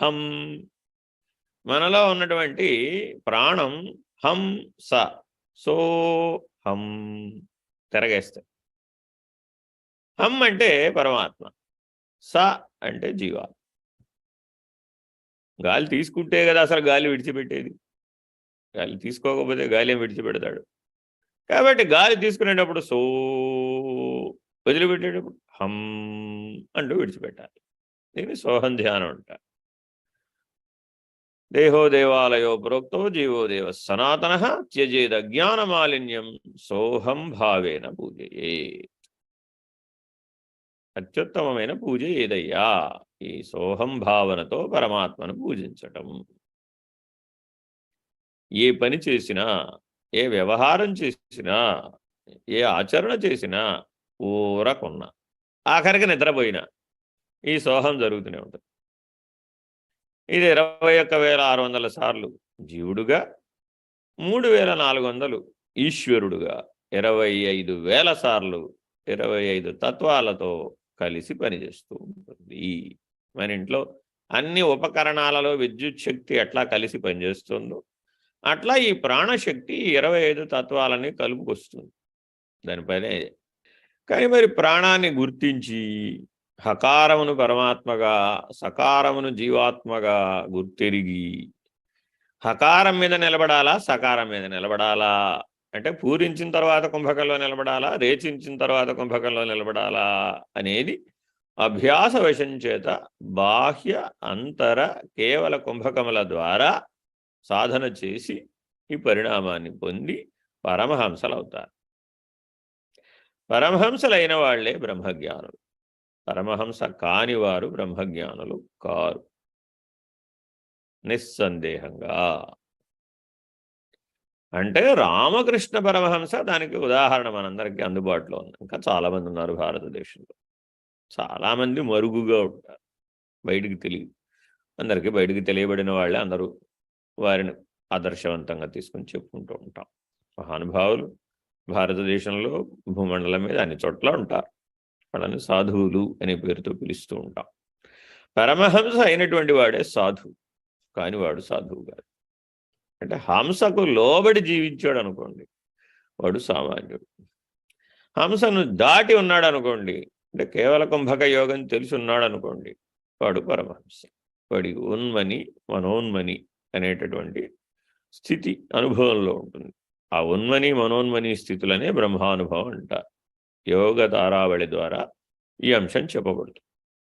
హం మనలో ఉన్నటువంటి ప్రాణం హం స. సో హం తిరగేస్తాయి హం అంటే పరమాత్మ. స అంటే జీవాత్మ గాలి తీసుకుంటే కదా అసలు గాలి విడిచిపెట్టేది. గాలి తీసుకోకపోతే గాలి ఏం విడిచిపెడతాడు? కాబట్టి గాలి తీసుకునేటప్పుడు సో వదిలిపెట్టేటప్పుడు హం అంటూ విడిచిపెట్టాలి. దీన్ని సోహం ధ్యానం అంటారు. దేహో దేవాలయో ప్రోక్తో జీవో దేవ సనాతన త్యజేద జ్ఞానమాలిన్యం సోహం భావేన పూజయే. అత్యుత్తమమైన పూజ ఏదయ్యా? ఈ సోహం భావనతో పరమాత్మను పూజించటం. ఏ పని చేసినా ఏ వ్యవహారం చేసినా ఏ ఆచరణ చేసినా ఊరకున్నా ఆఖరికి నిద్రపోయినా ఈ సోహం జరుగుతూనే ఉంటుంది. ఇది ఇరవై ఒక్క వేల ఆరు వందల సార్లు జీవుడుగా మూడు వేల నాలుగు వందలు ఈశ్వరుడుగా ఇరవై ఐదు వేల సార్లు ఇరవై ఐదు తత్వాలతో కలిసి పనిచేస్తూ ఉంటుంది. మన ఇంట్లో అన్ని ఉపకరణాలలో విద్యుత్ శక్తి ఎట్లా కలిసి పనిచేస్తుందో. అట్లా ఈ ప్రాణశక్తి ఇరవై ఐదు తత్వాలని కలుపుకొస్తుంది. దానిపైనే కానీ మరి ప్రాణాన్ని గుర్తించి హకారమును పరమాత్మగా సకారమును జీవాత్మగా గుర్తెరిగి హకారం మీద నిలబడాలా సకారం మీద నిలబడాలా? అంటే పూరించిన తర్వాత కుంభకంలో నిలబడాలా రేచించిన తర్వాత కుంభకంలో నిలబడాలా అనేది అభ్యాస వశం చేత బాహ్య అంతర కేవల కుంభకముల ద్వారా సాధన చేసి ఈ పరిణామాన్ని పొంది పరమహంసలవుతారు. పరమహంసలైన వాళ్ళే బ్రహ్మజ్ఞానులు. పరమహంస కాని వారు బ్రహ్మజ్ఞానులు కారు. నిస్సందేహంగా. అంటే రామకృష్ణ పరమహంస దానికి ఉదాహరణ మనందరికీ అందుబాటులో ఉంది. ఇంకా చాలామంది ఉన్నారు భారతదేశంలో. చాలామంది మరుగుగా ఉంటారు. బయటికి తెలియదు. అందరికీ బయటికి తెలియబడిన వాళ్ళే అందరూ వారిని ఆదర్శవంతంగా తీసుకుని చెప్పుకుంటూ ఉంటాం. మహానుభావులు భారతదేశంలో భూమండలం మీద అన్ని చోట్ల ఉంటారు. వాళ్ళని సాధువులు అనే పేరుతో పిలుస్తూ ఉంటాం. పరమహంస అయినటువంటి వాడే సాధువు కాని వాడు సాధువు కాదు. అంటే హంసకు లోబడి జీవించాడు అనుకోండి వాడు సామాన్యుడు. హంసను దాటి ఉన్నాడు అనుకోండి అంటే కేవల కుంభక యోగం తెలిసి ఉన్నాడు అనుకోండి వాడు పరమహంస. వాడి ఉన్మని మనోన్మని అనేటటువంటి స్థితి అనుభవంలో ఉంటుంది. ఆ ఉన్మని మనోన్మని స్థితులనే బ్రహ్మానుభవం అంటారు. యోగ ధారావళి ద్వారా ఈ అంశం చెప్పబడుతుంది.